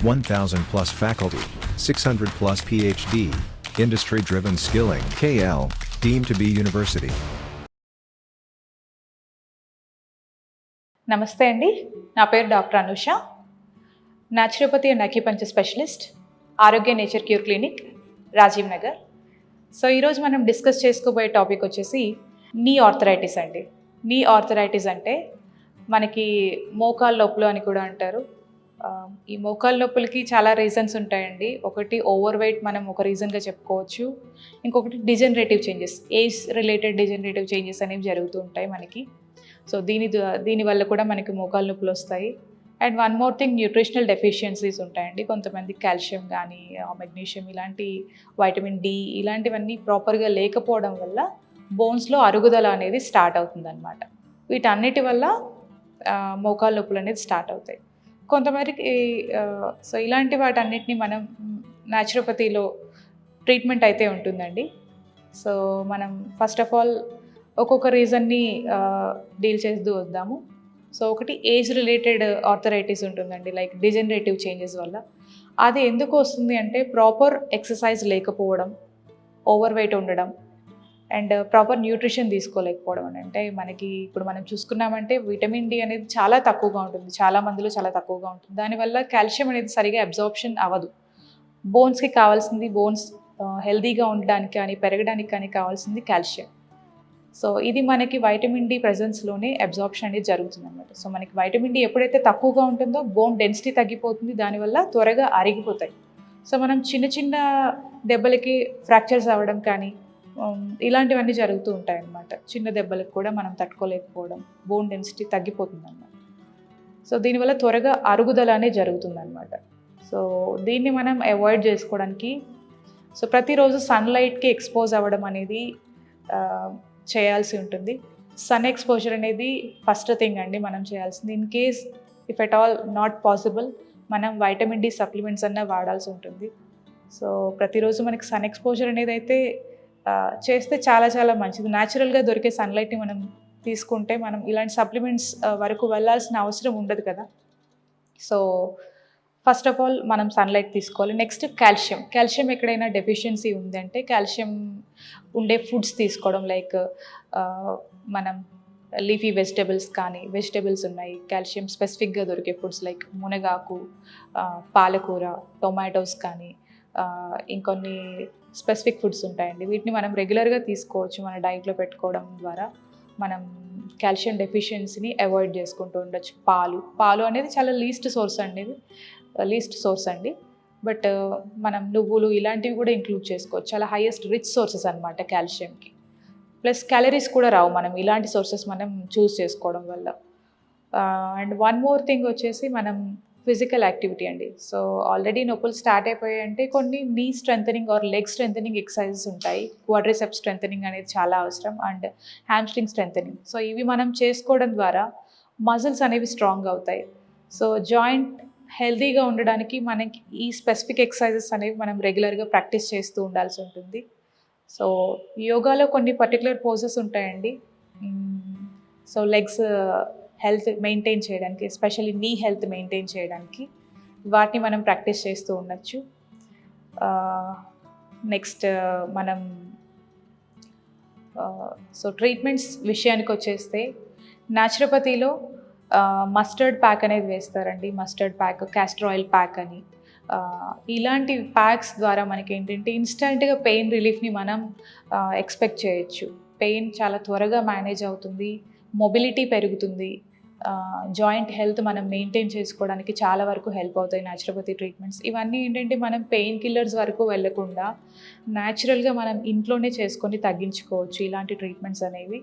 1000 plus faculty, 600 plus PhD, industry driven skilling. KL, deemed to be university. నమస్తే అండి నా పేరు doctor Anusha naturopathy and acupuncture specialist Arogya nature cure clinic Rajiv Nagar so ఈరోజు మనం discuss చేసుకోబోయే topic వచ్చేసి నీ ఆర్థరైటిస్ అండి నీ ఆర్థరైటిస్ అంటే మనకి మోకాల్ లోపల అని కూడా అంటారు ఈ మోకాలు నొప్పులకి చాలా రీజన్స్ ఉంటాయండి. ఒకటి ఓవర్ వెయిట్ మనం ఒక రీజన్గా చెప్పుకోవచ్చు. ఇంకొకటి degenerative changes age related degenerative changes అనేవి జరుగుతూ ఉంటాయి మనకి. సో దీని దీనివల్ల దీని వల్ల కూడా మనకి మోకాలు నొప్పులు వస్తాయి. And one more thing nutritional deficiencies ఉంటాయండి. కొంతమంది కాల్షియం కానీ మెగ్నీషియం ఇలాంటి వైటమిన్ డి ఇలాంటివన్నీ ప్రాపర్గా లేకపోవడం వల్ల బోన్స్లో అరుగుదల అనేది స్టార్ట్ అవుతుందన్నమాట. వీటన్నిటి వల్ల మోకాలు నొప్పులు అనేది స్టార్ట్ అవుతాయి. కొంతమందికి సో ఇలాంటి వాటన్నిటిని మనం న్యాచురోపతిలో ట్రీట్మెంట్ అయితే ఉంటుందండి. సో మనం ఫస్ట్ ఆఫ్ ఆల్ ఒక్కొక్క రీజన్ని డీల్ చేస్తూ వద్దాము. సో ఒకటి ఏజ్ రిలేటెడ్ ఆర్థరైటిస్ ఉంటుందండి లైక్ డిజనరేటివ్ చేంజెస్ వల్ల. అది ఎందుకు వస్తుంది అంటే ప్రాపర్ ఎక్సర్సైజ్ లేకపోవడం ఓవర్ వెయిట్ ఉండడం అండ్ ప్రాపర్ న్యూట్రిషన్ తీసుకోలేకపోవడం అని. అంటే మనకి ఇప్పుడు మనం చూసుకున్నామంటే విటమిన్ డి అనేది చాలా తక్కువగా ఉంటుంది. చాలా మందిలో చాలా తక్కువగా ఉంటుంది. దానివల్ల కాల్షియం అనేది సరిగా అబ్జార్ప్షన్ అవ్వదు. బోన్స్కి కావాల్సింది బోన్స్ హెల్దీగా ఉండడానికి కానీ పెరగడానికి కానీ కావాల్సింది కాల్షియం. సో ఇది మనకి వైటమిన్ డి ప్రెజెన్స్లోనే అబ్జార్ప్షన్ అనేది జరుగుతుంది అనమాట సో మనకి వైటమిన్ డి ఎప్పుడైతే తక్కువగా ఉంటుందో బోన్ డెన్సిటీ తగ్గిపోతుంది. దానివల్ల త్వరగా అరిగిపోతాయి. సో మనం చిన్న చిన్న దెబ్బలకి ఫ్రాక్చర్స్ అవ్వడం కానీ ఇలాంటివన్నీ జరుగుతూ ఉంటాయి అన్నమాట చిన్న దెబ్బలకు కూడా మనం తట్టుకోలేకపోవడం బోన్ డెన్సిటీ తగ్గిపోతుంది సో దీనివల్ల త్వరగా అరుగుదల అనేది జరుగుతుంది అనమాట సో దీన్ని మనం అవాయిడ్ చేసుకోవడానికి సో ప్రతిరోజు సన్లైట్కి ఎక్స్పోజ్ అవ్వడం అనేది చేయాల్సి ఉంటుంది. సన్ ఎక్స్పోజర్ అనేది ఫస్ట్ థింగ్ అండి మనం చేయాల్సింది. In case if at all not possible మనం వైటమిన్ డి సప్లిమెంట్స్ అన్న వాడాల్సి ఉంటుంది. సో ప్రతిరోజు మనకి సన్ ఎక్స్పోజర్ అనేది అయితే చేస్తే చాలా చాలా మంచిది. న్యాచురల్గా దొరికే సన్లైట్ని మనం తీసుకుంటే మనం ఇలాంటి సప్లిమెంట్స్ వరకు వెళ్ళాల్సిన అవసరం ఉండదు కదా. సో ఫస్ట్ ఆఫ్ ఆల్ మనం సన్లైట్ తీసుకోవాలి. నెక్స్ట్ కాల్షియం కాల్షియం ఎక్కడైనా డెఫిషియన్సీ ఉందంటే కాల్షియం ఉండే ఫుడ్స్ తీసుకోవడం లైక్ మనం లీఫీ వెజిటబుల్స్ కానీ వెజిటబుల్స్ ఉన్నాయి. కాల్షియం స్పెసిఫిక్గా దొరికే ఫుడ్స్ లైక్ మునగాకు పాలకూర టొమాటోస్ కానీ ఇంకొన్ని స్పెసిఫిక్ ఫుడ్స్ ఉంటాయండి. వీటిని మనం రెగ్యులర్గా తీసుకోవచ్చు మన డైట్లో పెట్టుకోవడం ద్వారా. మనం కాల్షియం డెఫిషియన్సీని అవాయిడ్ చేసుకుంటూ ఉండొచ్చు. పాలు పాలు అనేది చాలా లీస్ట్ సోర్స్ అండి లీస్ట్ సోర్స్ అండి. బట్ మనం నువ్వులు ఇలాంటివి కూడా ఇంక్లూడ్ చేసుకోవచ్చు. చాలా హైయెస్ట్ రిచ్ సోర్సెస్ అనమాట కాల్షియంకి. ప్లస్ క్యాలరీస్ కూడా రావు మనం ఇలాంటి సోర్సెస్ మనం చూస్ చేసుకోవడం వల్ల. అండ్ వన్ మోర్ థింగ్ వచ్చేసి మనం ఫిజికల్ యాక్టివిటీ అండి. సో ఆల్రెడీ నొప్పులు స్టార్ట్ అయిపోయాయి అంటే కొన్ని knee strengthening or leg strengthening exercises ఉంటాయి. క్వాడ్రిసెప్ స్ట్రెంథనింగ్ అనేది చాలా అవసరం అండ్ హ్యామ్స్ట్రింగ్ స్ట్రెంథనింగ్ సో ఇవి మనం చేసుకోవడం ద్వారా మజిల్స్ అనేవి స్ట్రాంగ్ అవుతాయి. సో జాయింట్ హెల్తీగా ఉండడానికి మనకి ఈ స్పెసిఫిక్ ఎక్సర్సైజెస్ అనేవి మనం రెగ్యులర్గా ప్రాక్టీస్ చేస్తూ ఉండాల్సి ఉంటుంది. సో యోగాలో కొన్ని పర్టికులర్ పోజెస్ ఉంటాయండి. Hmm, so legs health maintain చేయడానికి ఎస్పెషల్లీ నీ హెల్త్ మెయింటైన్ చేయడానికి వాటిని మనం ప్రాక్టీస్ చేస్తూ ఉండొచ్చు. నెక్స్ట్ మనం సో ట్రీట్మెంట్స్ విషయానికి వచ్చేస్తే న్యాచురోపతిలో మస్టర్డ్ ప్యాక్ అనేది వేస్తారండి. Mustard pack castor oil pack అని. ఇలాంటి ప్యాక్స్ ద్వారా మనకి ఏంటంటే ఇన్స్టెంట్గా పెయిన్ రిలీఫ్ని మనం ఎక్స్పెక్ట్ చేయొచ్చు. పెయిన్ చాలా త్వరగా మేనేజ్ అవుతుంది. మొబిలిటీ పెరుగుతుంది. జాయింట్ హెల్త్ మనం మెయింటైన్ చేసుకోవడానికి చాలా వరకు హెల్ప్ అవుతాయి న్యాచురోపతి ట్రీట్మెంట్స్ ఇవన్నీ ఏంటంటే మనం పెయిన్ కిల్లర్స్ వరకు వెళ్ళకుండా న్యాచురల్గా మనం ఇంట్లోనే చేసుకొని తగ్గించుకోవచ్చు ఇలాంటి ట్రీట్మెంట్స్ అనేవి.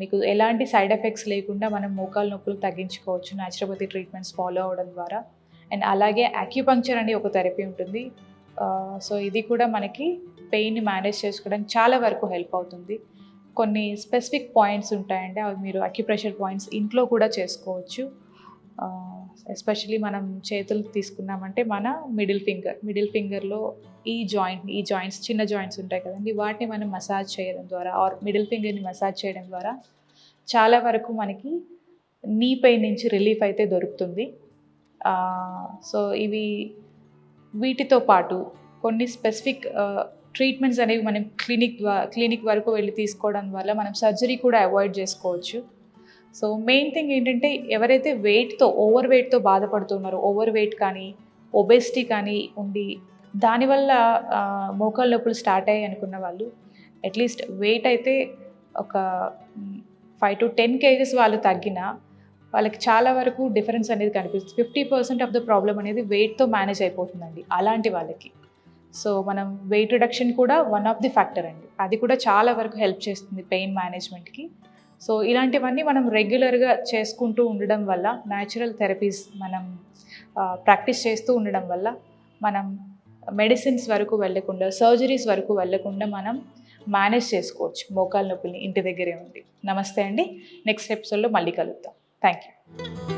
మీకు ఎలాంటి సైడ్ ఎఫెక్ట్స్ లేకుండా మనం మోకాలు నొప్పులు తగ్గించుకోవచ్చు న్యాచురోపతి ట్రీట్మెంట్స్ ఫాలో అవ్వడం ద్వారా. అండ్ అలాగే అక్యుపంక్చర్ అనే ఒక థెరపీ ఉంటుంది. సో ఇది కూడా మనకి పెయిన్ని మేనేజ్ చేసుకోవడానికి చాలా వరకు హెల్ప్ అవుతుంది. కొన్ని స్పెసిఫిక్ పాయింట్స్ ఉంటాయండి. అవి మీరు అక్యుప్రెషర్ పాయింట్స్ ఇంట్లో కూడా చేసుకోవచ్చు. ఎస్పెషలీ మనం చేతులు తీసుకున్నామంటే మన మిడిల్ ఫింగర్ మిడిల్ ఫింగర్లో ఈ జాయింట్ ఈ జాయింట్స్ చిన్న జాయింట్స్ ఉంటాయి కదండి. వాటిని మనం మసాజ్ చేయడం ద్వారా ఆర్ మిడిల్ ఫింగర్ని మసాజ్ చేయడం ద్వారా చాలా వరకు మనకి నీ పెయిన్ నుంచి రిలీఫ్ అయితే దొరుకుతుంది. సో ఇవి వీటితో పాటు కొన్ని స్పెసిఫిక్ ట్రీట్మెంట్స్ అనేవి మనం క్లినిక్ క్లినిక్ వరకు వెళ్ళి తీసుకోవడం వల్ల మనం సర్జరీ కూడా అవాయిడ్ చేసుకోవచ్చు. సో మెయిన్ థింగ్ ఏంటంటే ఎవరైతే వెయిట్తో ఓవర్ వెయిట్తో బాధపడుతున్నారో ఓవర్ వెయిట్ కానీ ఒబెసిటీ కానీ ఉండి దానివల్ల ఆ, మోకాళ్ళ నొప్పులు స్టార్ట్ అయ్యాయి అనుకున్న వాళ్ళు అట్లీస్ట్ వెయిట్ అయితే ఒక ఫైవ్ టు టెన్ కేజెస్ వాళ్ళు తగ్గినా వాళ్ళకి చాలా వరకు డిఫరెన్స్ అనేది కనిపిస్తుంది. Fifty percent of the problem అనేది వెయిట్తో మేనేజ్ అయిపోతుందండి అలాంటి వాళ్ళకి. సో మనం వెయిట్ రిడక్షన్ కూడా వన్ ఆఫ్ ది ఫ్యాక్టర్ అండి. అది కూడా చాలా వరకు హెల్ప్ చేస్తుంది పెయిన్ మేనేజ్మెంట్కి సో ఇలాంటివన్నీ మనం రెగ్యులర్గా చేసుకుంటూ ఉండడం వల్ల న్యాచురల్ థెరపీస్ మనం ప్రాక్టీస్ చేస్తూ ఉండడం వల్ల మనం మెడిసిన్స్ వరకు వెళ్ళకుండా సర్జరీస్ వరకు వెళ్ళకుండా మనం మేనేజ్ చేసుకోవచ్చు. మోకాల నొప్పుల్ని ఇంటి దగ్గరే ఉండి. నమస్తే అండి. నెక్స్ట్ ఎపిసోడ్లో మళ్ళీ కలుద్దాం. Thank you